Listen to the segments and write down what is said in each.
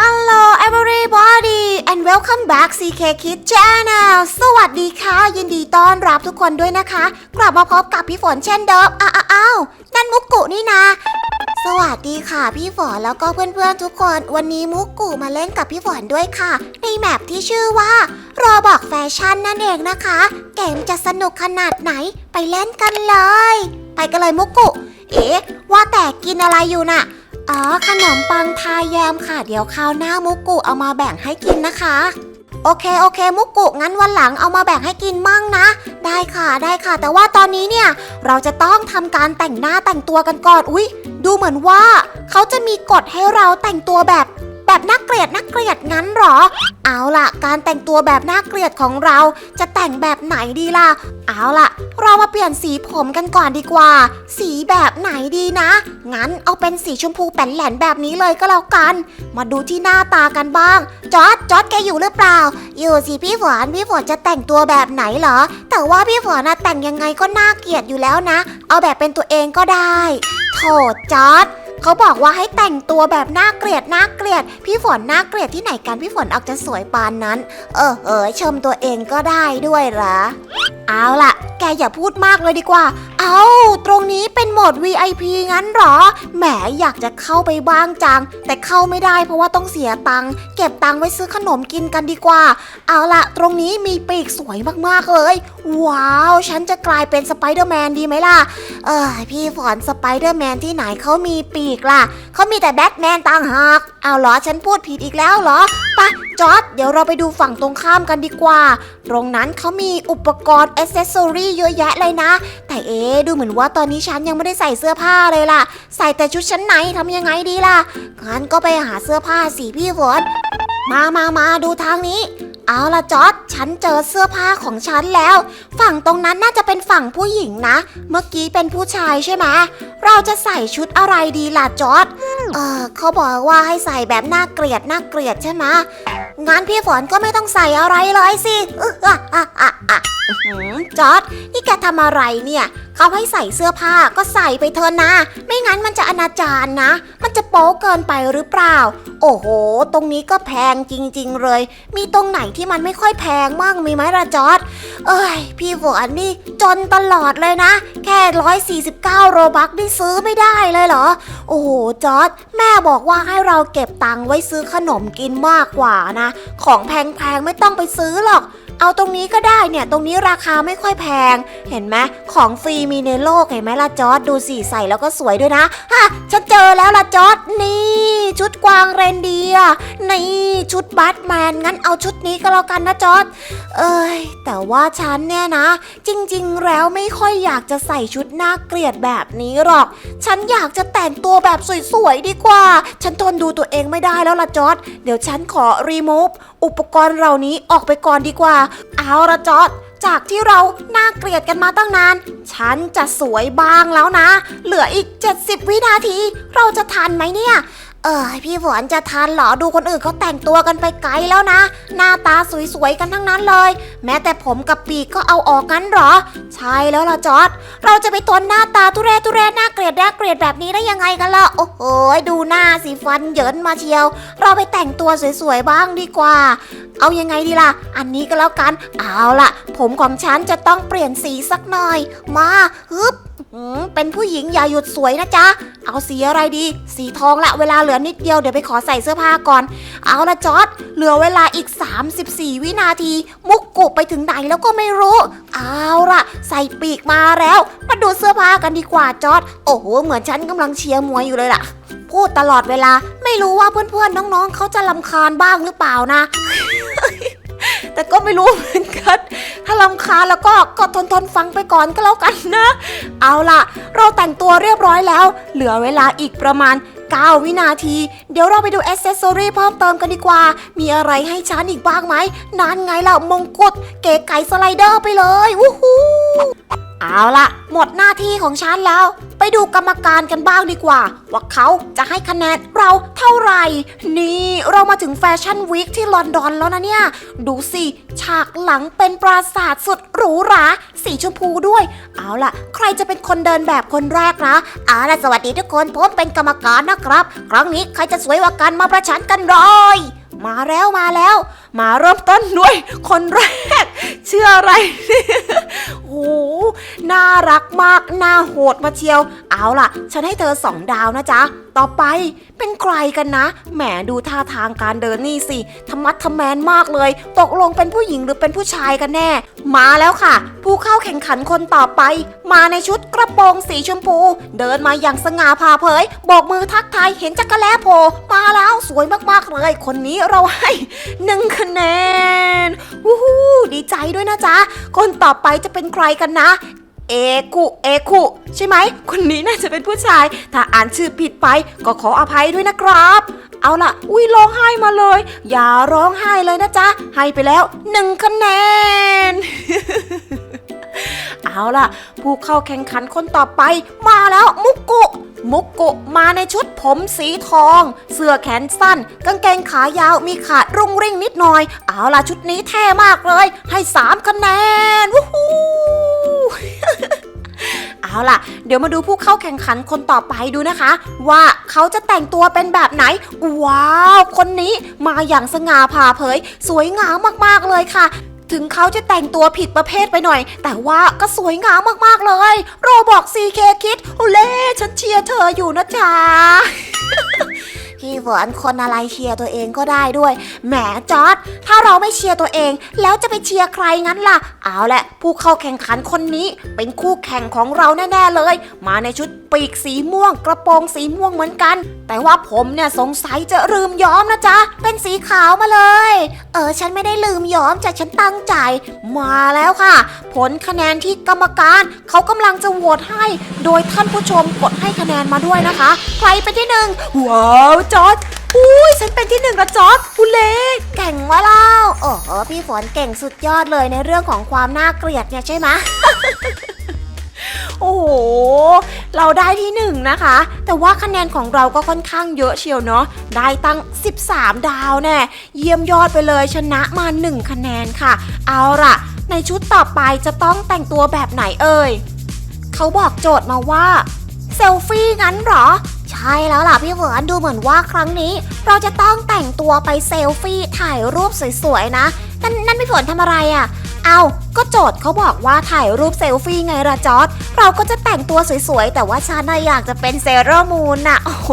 Hello everybody and welcome back CK Kid Channel สวัสดีค่ะ ยินดีต้อนรับทุกคนด้วยนะคะ กลับมาพบกับพี่ฝนเช่นเดิม อ้าวอ้าวนั่นมุกกุนี่นะสวัสดีค่ะพี่ฝนแล้วก็เพื่อนๆทุกคน วันนี้มุกกุมาเล่นกับพี่ฝนด้วยค่ะ ในแมปที่ชื่อว่ารอบอกแฟชั่นนั่นเองนะคะ เกมจะสนุกขนาดไหนไปเล่นกันเลย ไปกันเลยมุกกุ เอ๊ะ ว่าแต่กินอะไรอยู่น่ะ อ๋อ ขนมปังทาแยมค่ะ เดี๋ยวคราวหน้ามุกกุเอามาแบ่งให้กินนะคะ โอเค โอเค มุกกุ งั้นวันหลังเอามาแบ่งให้กินมั่งนะ ได้ค่ะ ได้ค่ะ แต่ว่าตอนนี้เนี่ย เราจะต้องทำการแต่งหน้าแต่งตัวกันก่อน อุ๊ย ดูเหมือนว่า เขาจะมีกฎให้เราแต่งตัวแบบ แบบน่าเกลียดน่าเกลียดงั้นหรอ เอาล่ะ การแต่งตัวแบบน่าเกลียดของเราจะแต่งแบบไหนดีล่ะ เอาล่ะ เรามาเปลี่ยนสีผมกันก่อนดีกว่า สีแบบไหนดีนะ งั้นเอาเป็นสีชมพูแป่นแหลนแบบนี้เลยก็แล้วกัน มาดูที่หน้าตากันบ้าง จอร์ดจอร์ดแกอยู่หรือเปล่า อยู่สิพี่ฝนพี่ฝนจะแต่งตัวแบบไหนเหรอ แต่ว่าพี่ฝนนะแต่งยังไงก็น่าเกลียดอยู่แล้วนะ เอาแบบเป็นตัวเองก็ได้โถจอร์ด เขาบอกว่าให้แต่งตัวแบบน่าเกลียดน่าเกลียด พี่ฝนน่าเกลียดที่ไหนกันพี่ฝนออกจะสวยปานนั้น เออเออชมตัวเองก็ได้ด้วยเหรอเอาล่ะ แกอย่าพูดมากเลยดีกว่า เอาตรงนี้เป็นโหมด VIP งั้นหรอ แหมอยากจะเข้าไปบ้างจัง แต่เข้าไม่ได้เพราะว่าต้องเสียตังค์ เก็บตังค์ไว้ซื้อขนมกินกันดีกว่า เอาล่ะ ตรงนี้มีปีกสวยมากๆเลย ว้าว ฉันจะกลายเป็นสไปเดอร์แมนดีไหมล่ะ เออพี่ฝนสไปเดอร์แมนที่ไหนเขามีปีกล่ะ เขามีแต่แบทแมนต่างหาก เอาเหรอ ฉันพูดผิดอีกแล้วเหรอปะจอร์ดเดี๋ยวเราไปดูฝั่งตรงข้ามกันดีกว่า ตรงนั้นเขามีอุปกรณ์อ c เซสซอรี่เยอะแยะเลยนะ แต่เอ๊ดูเหมือนว่าตอนนี้ฉันยังไม่ได้ใส่เสื้อผ้าเลยล่ะ ใส่แต่ชุดชั้นในทำยังไงดีล่ะงั้นก็ไปหาเสื้อผ้าสิพี่ฝนมามามาดูทางนี้ เอาละจอดฉันเจอเสื้อผ้าของฉันแล้ว ฝั่งตรงนั้นน่าจะเป็นฝั่งผู้หญิงนะ เมื่อกี้เป็นผู้ชายใช่ไหมเราจะใส่ชุดอะไรดีล่ะจอดเออเขาบอกว่าให้ใส่แบบน่าเกลียดน่าเกลียดใช่ไหม งั้นพี่ฝนก็ไม่ต้องใส่อะไรเลยสิอะอะอะอะอื้อหือจอร์ดนี่แกทำอะไรเนี่ยเขาให้ใส่เสื้อผ้าก็ใส่ไปเถอะนะ ไม่งั้นมันจะอนาจารนะ มันจะโป๊เกินไปหรือเปล่า โอ้โห ตรงนี้ก็แพงจริง ๆ เลย มีตรงไหนที่มันไม่ค่อยแพงมั่งมีไหมล่ะจอร์ดเอ้ย พี่ฝนนี่จนตลอดเลยนะ แค่ 149 โรบักนี่ซื้อไม่ได้เลยเหรอ โอ้โห จอร์ดแม่บอกว่าให้เราเก็บตังค์ไว้ซื้อขนมกินมากกว่านะของแพงๆไม่ต้องไปซื้อหรอก เอาตรงนี้ก็ได้เนี่ย ตรงนี้ราคาไม่ค่อยแพง เห็นไหมของฟรีมีในโลกเห็นไหมล่ะจอร์ดดูสิใส่แล้วก็สวยด้วยนะฮะฉันเจอแล้วล่ะจอร์ดนี่ ชุดกวางเรนเดียร์นี่ชุดแบทแมนงั้นเอาชุดนี้ก็แล้วกันนะจอร์ดเอ้ยแต่ว่าฉันเนี่ยนะ จริงๆแล้วไม่ค่อยอยากจะใส่ชุดน่าเกลียดแบบนี้หรอก ฉันอยากจะแต่งตัวแบบสวยๆดีกว่า ฉันทนดูตัวเองไม่ได้แล้วล่ะจอร์ดเดี๋ยวฉันขอรีมูฟ อุปกรณ์เหล่านี้ออกไปก่อนดีกว่า เอาละจอดจากที่เราน่าเกลียดกันมาตั้งนาน ฉันจะสวยบ้างแล้วนะ เหลืออีก 70 วินาที เราจะทันไหมเนี่ย เออพี่ฝนจะทันเหรอดูคนอื่นเขาแต่งตัวกันไปไกลแล้วนะ หน้าตาสวยๆกันทั้งนั้นเลย แม้แต่ผมกับปีกก็เอาออกงั้นเหรอ ใช่แล้วล่ะจอร์ดเราจะไปทนหน้าตาทุเรศทุเรศน่าเกลียดน่าเกลียดแบบนี้ได้ยังไงกันล่ะโอ้โหดูหน้าสีฟันเหยินมาเชียว เราไปแต่งตัวสวยๆบ้างดีกว่า เอายังไงดีล่ะ อันนี้ก็แล้วกัน เอาล่ะ ผมของฉันจะต้องเปลี่ยนสีสักหน่อย มาฮึบ หืมเป็นผู้หญิงอย่าหยุดสวยนะจ๊ะ เอาสีอะไรดี สีทองละเวลาเหลือนิดเดียวเดี๋ยวไปขอใส่เสื้อผ้าก่อน เอาละจอร์ดเหลือเวลาอีก 34 วินาที มุกกุไปถึงไหนแล้วก็ไม่รู้ เอาละใส่ปีกมาแล้ว มาดูเสื้อผ้ากันดีกว่าจอร์ดโอ้โห เหมือนฉันกำลังเชียร์มวยอยู่เลยล่ะ พูดตลอดเวลาไม่รู้ว่าเพื่อนๆน้องๆเขาจะลำคาญบ้างหรือเปล่านะ แต่ก็ไม่รู้เหมือนกัน ถ้าลำคาแล้วก็ก็ทนทนฟังไปก่อนก็แล้วกันนะ เอาล่ะ เราแต่งตัวเรียบร้อยแล้ว เหลือเวลาอีกประมาณ 9 วินาที เดี๋ยวเราไปดูอ c เซสซอรี่เพิ่มเติมกันดีกว่า มีอะไรให้ฉันอีกบ้างไหมนานไงล่ะมงกุฎเก๋ไก่สไลเดอร์ไปเลยวู้ฮู้ เอาละหมดหน้าที่ของฉันแล้ว ไปดูกรรมการกันบ้างดีกว่า ว่าเขาจะให้คะแนนเราเท่าไหร่ นี่เรามาถึงแฟชั่นวีคที่ลอนดอนแล้วนะเนี่ย ดูสิ ฉากหลังเป็นปราสาทสุดหรูหราสีชมพูด้วย เอาล่ะ ใครจะเป็นคนเดินแบบคนแรกนะเอาล่ะสวัสดีทุกคนผมเป็นกรรมการนะครับ ครั้งนี้ใครจะสวยกว่ากันมาประชันกันเลยมาแล้วมาแล้ว มาเริ่มต้นด้วย คนแรก เชื่ออะไร น่ารักมาก น่าโหดมาเชียว เอาล่ะ ฉันให้เธอสองดาวนะจ๊ะ ต่อไปเป็นใครกันนะ แหมดูท่าทางการเดินนี่สิธรรมัดทแมนมากเลย ตกลงเป็นผู้หญิงหรือเป็นผู้ชายกันแน่ มาแล้วค่ะ ผู้เข้าแข่งขันคนต่อไป มาในชุดกระโปรงสีชมพู เดินมาอย่างสง่าผ่าเผยโบกมือทักทายเห็นจักรแล้โผล่มาแล้วสวยมากๆเลย คนนี้เราให้หนึ่งคะแนนวู้ฮู้ดีใจด้วยนะจ๊ะคนต่อไปจะเป็นใครกันนะ เอคุเอคุใช่ไหม คนนี้น่าจะเป็นผู้ชาย ถ้าอ่านชื่อผิดไปก็ขออภัยด้วยนะครับ เอาล่ะ อุ้ยร้องไห้มาเลย อย่าร้องไห้เลยนะจ๊ะ ให้ไปแล้วหนึ่งคะแนน เอาล่ะ ผู้เข้าแข่งขันคนต่อไป มาแล้วมุกกุมุกกุมาในชุดผมสีทอง เสื้อแขนสั้น กางเกงขายาวมีขาดรุ่งริ่งนิดหน่อย เอาล่ะชุดนี้เท่มากเลย ให้สามคะแนนวู้ เอาล่ะ เดี๋ยวมาดูผู้เข้าแข่งขันคนต่อไปดูนะคะ ว่าเขาจะแต่งตัวเป็นแบบไหน ว้าว คนนี้มาอย่างสง่าผ่าเผย สวยงามมากๆเลยค่ะถึงเขาจะแต่งตัวผิดประเภทไปหน่อย แต่ว่าก็สวยงามมาก ๆ เลย โรบอกซีเคคิดโอเล่ฉันเชียร์เธออยู่นะจ๊ะ พี่ฝนคนอะไรเชียร์ตัวเองก็ได้ด้วย แหมจอร์ดถ้าเราไม่เชียร์ตัวเอง แล้วจะไปเชียร์ใครงั้นล่ะ เอาแหละ ผู้เข้าแข่งขันคนนี้ เป็นคู่แข่งของเราแน่ ๆเลย มาในชุดปีกสีม่วง กระโปรงสีม่วงเหมือนกันแต่ว่าผมเนี่ยสงสัยจะลืมย้อมนะจ๊ะ เป็นสีขาวมาเลย เออ ฉันไม่ได้ลืมย้อมแต่ฉันตั้งใจ มาแล้วค่ะ ผลคะแนนที่กรรมการเขากำลังจะโหวตให้ โดยท่านผู้ชมกดให้คะแนนมาด้วยนะคะ ใครเป็นที่หนึ่งว้าวจอร์ดอุ้ยฉันเป็นที่หนึ่งละจอร์ดอุเล่เก่งวะเล่าโอ้โหพี่ฝนเก่งสุดยอดเลยในเรื่องของความน่าเกลียดเนี่ยใช่ไหม โอ้โห เราได้ที่หนึ่งนะคะ แต่ว่าคะแนนของเราก็ค่อนข้างเยอะเชียวเนาะ ได้ตั้ง 13 ดาวแน่เยี่ยมยอดไปเลยชนะมา 1 คะแนนค่ะ เอาล่ะ ในชุดต่อไปจะต้องแต่งตัวแบบไหนเอ่ย เขาบอกโจทย์มาว่าเซลฟี่งั้นหรอ ใช่แล้วล่ะพี่เวิร์นดูเหมือนว่าครั้งนี้ เราจะต้องแต่งตัวไปเซลฟี่ถ่ายรูปสวยๆนะนั่นนั่นพี่ฝนทำอะไรอะ่ะ เอาก็โจทย์เขาบอกว่าถ่ายรูปเซลฟี่ไงล่ะจอด เราก็จะแต่งตัวสวยๆ แต่ว่าฉันน่ะอยากจะเป็นเซเลอร์มูนน่ะ โอ้โห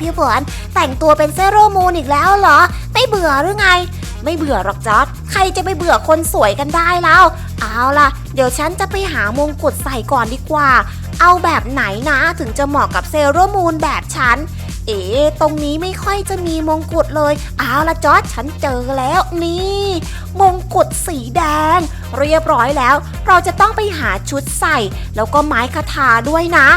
พี่ฝนแต่งตัวเป็นเซเลอร์มูนอีกแล้วเหรอ ไม่เบื่อหรือไง ไม่เบื่อหรอกจอด ใครจะไปเบื่อคนสวยกันได้แล้ว เอาล่ะ เดี๋ยวฉันจะไปหามงกุฎใส่ก่อนดีกว่า เอาแบบไหนนะถึงจะเหมาะกับเซเลอร์มูนแบบฉัน เอ๋ตรงนี้ไม่ค่อยจะมีมงกุฎเลยเอาละจอร์ดฉันเจอแล้วนี่ มงกุฎสีแดง เรียบร้อยแล้ว เราจะต้องไปหาชุดใส่ แล้วก็ไม้คาถาด้วยนะ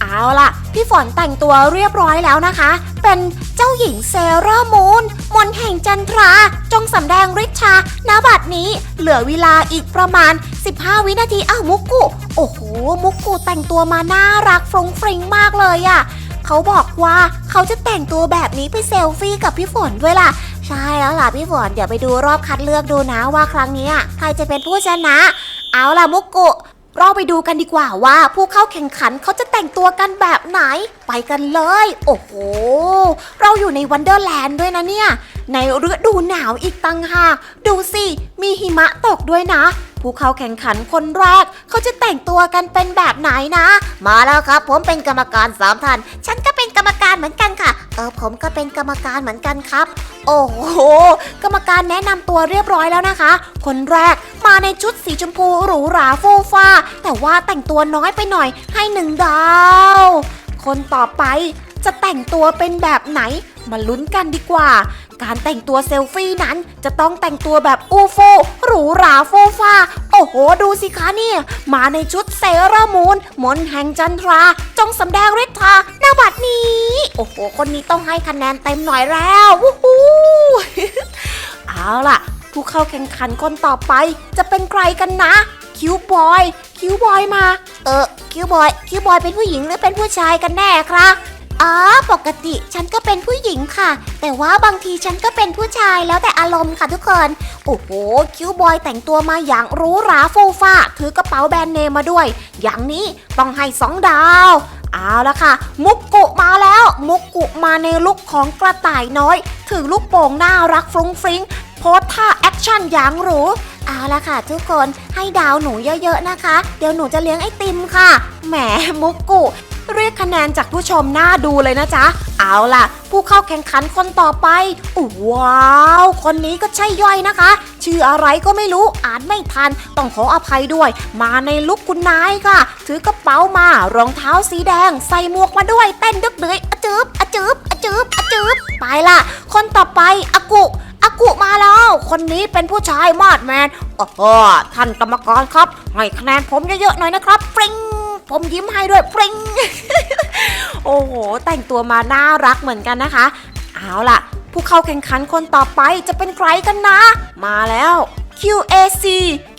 เอาล่ะ พี่ฝนแต่งตัวเรียบร้อยแล้วนะคะ เป็นเจ้าหญิงเซรามูนมนแห่งจันทรา จงสำแดงฤทธาณบัดนี้เหลือเวลาอีกประมาณ 15 วินาทีอ้าวมุกกุ โอ้โห มุกกุแต่งตัวมาน่ารักฟรงฟริงมากเลยอะ เขาบอกว่าเขาจะแต่งตัวแบบนี้ไปเซลฟี่กับพี่ฝนด้วยล่ะ ใช่แล้วล่ะพี่ฝนเดี๋ยวไปดูรอบคัดเลือกดูนะว่าครั้งนี้อะใครจะเป็นผู้ชนะ เอาล่ะมุกกุเราไปดูกันดีกว่าว่า ผู้เข้าแข่งขันเขาจะแต่งตัวกันแบบไหน ไปกันเลย โอ้โห เราอยู่ในวันเดอร์แลนด์ด้วยนะเนี่ย ในฤดูหนาวอีกตั้งหากดูสิ มีหิมะตกด้วยนะ ผู้เข้าแข่งขันคนแรก เขาจะแต่งตัวกันเป็นแบบไหนนะ มาแล้วครับ ผมเป็นกรรมการสามท่านฉัน ก็เป็นกรรมการเหมือนกันค่ะ เออผมก็เป็นกรรมการเหมือนกันครับ โอ้โห กรรมการแนะนำตัวเรียบร้อยแล้วนะคะ คนแรกมาในชุดสีชมพูหรูหราฟูฟ้า แต่ว่าแต่งตัวน้อยไปหน่อยให้หนึ่งดาว คนต่อไป จะแต่งตัวเป็นแบบไหน มาลุ้นกันดีกว่า การแต่งตัวเซลฟี่นั้นจะต้องแต่งตัวแบบอู้ฟู่หรูหราฟูฟ้า โอ้โห ดูสิคะเนี่ย มาในชุดเซรามูนมนแห่งจันทรา จงสำแดงฤทธาหน้าบัดนี้ โอ้โห คนนี้ต้องให้คะแนนเต็มหน่อยแล้ววู้ฮู้เอาล่ะ ผู้เข้าแข่งขันคนต่อไปจะเป็นใครกันนะคคิวบอย คิวบอยมา เออคิวบอย คิวบอยเป็นผู้หญิงหรือเป็นผู้ชายกันแน่ครับ อ๋อ ปกติฉันก็เป็นผู้หญิงค่ะ แต่ว่าบางทีฉันก็เป็นผู้ชายแล้วแต่อารมณ์ค่ะทุกคน โอ้โห คิวบอยแต่งตัวมาอย่างหรูหราฟูฟ้า ถือกระเป๋าแบรนด์เนมมาด้วย อย่างนี้ต้องให้สองดาว เอาละค่ะ มุกกุมาแล้ว มุกกุมาในลุคของกระต่ายน้อย ถือลูกโป่งน่ารักฟรุ้งฟริ้งโพสท่าแอคชั่นอย่างหรูเอาละค่ะทุกคนให้ดาวหนูเยอะๆนะคะ เดี๋ยวหนูจะเลี้ยงไอติมค่ะ แหมมุกกุ เรียกคะแนนจากผู้ชมน่าดูเลยนะจ๊ะ เอาล่ะ ผู้เข้าแข่งขันคนต่อไปอู้ว้าว คนนี้ก็ใช่ย่อยนะคะ ชื่ออะไรก็ไม่รู้อ่านไม่ทัน ต้องขออภัยด้วย มาในลุคคุณนายค่ะ ถือกระเป๋ามารองเท้าสีแดง ใส่หมวกมาด้วยเต้นดึกเดือยอะจึบอะจึบอะจึบอะจึบไปล่ะ คนต่อไปอากุอากุมาแล้ว คนนี้เป็นผู้ชายมาดแมนโอ้โหท่านกรรมการครับ ให้คะแนนผมเยอะๆหน่อยนะครับฟริง ผมยิ้มให้ด้วยฟริงโอ้โห แต่งตัวมาน่ารักเหมือนกันนะคะ เอาล่ะ ผู้เข้าแข่งขันคนต่อไปจะเป็นใครกันนะ มาแล้ว QAC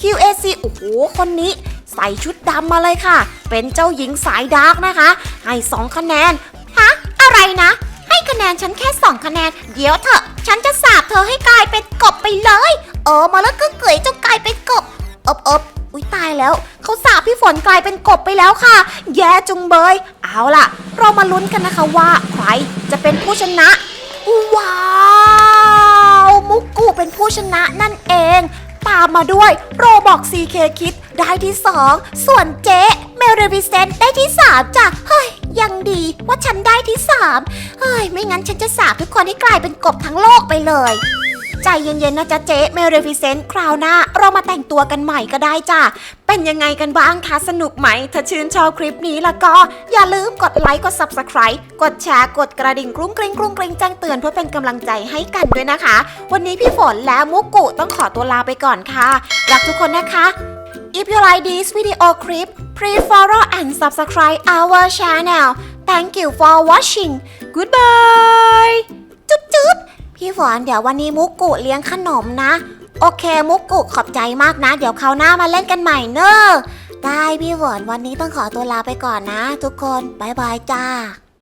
QAC โอ้โห คนนี้ใส่ชุดดำมาเลยค่ะ เป็นเจ้าหญิงสายดาร์กนะคะ ให้2คะแนน ฮะ อะไรนะ ให้คะแนนฉันแค่2คะแนน เดี๋ยวเถอะ ฉันจะสาบเธอให้กลายเป็นกบไปเลย เออ มาแล้วก็เกยจนกลายเป็นกบอบอบ อุ้ยตายแล้วเขาสาบพี่ฝนกลายเป็นกบไปแล้วค่ะ แย่จุงเบย เอาล่ะ เรามาลุ้นกันนะคะว่าใครจะเป็นผู้ชนะ ว้าวมุกกูเป็นผู้ชนะนั่นเอง ตามมาด้วยโรบอก CK คิดได้ที่ 2 ส่วนเจ๊เมลเรวิเซนได้ที่ 3จ้ะเฮ้ยยังดีว่าฉันได้ที่3เฮ้ยไม่งั้นฉันจะสาบทุกคนให้กลายเป็นกบทั้งโลกไปเลย ใจเย็นๆนะจ๊ะเจ๊เมเรฟิเซนต์คราวหน้า เรามาแต่งตัวกันใหม่ก็ได้จ้ะ เป็นยังไงกันบ้างคะสนุกไหม ถ้าชื่นชอบคลิปนี้แล้วก็ อย่าลืมกดไลค์กด Subscribe กดแชร์กดกระดิ่งกรุ้งกริ้งกรุ้งกริ้งแจ้งเตือนเพื่อเป็นกำลังใจให้กันด้วยนะคะ วันนี้พี่ฝนและมุกกุต้องขอตัวลาไปก่อนค่ะรักทุกคนนะคะ If you like this video clip please follow and subscribe our channel Thank you for watching Goodbye จุ๊บจุ๊บ พี่ฝนเดี๋ยววันนี้มุกกุเลี้ยงขนมนะ โอเคมุกกุขอบใจมากนะ เดี๋ยวคราวหน้ามาเล่นกันใหม่เนอะได้พี่ฝนวันนี้ต้องขอตัวลาไปก่อนนะ ทุกคนบายบายจ้า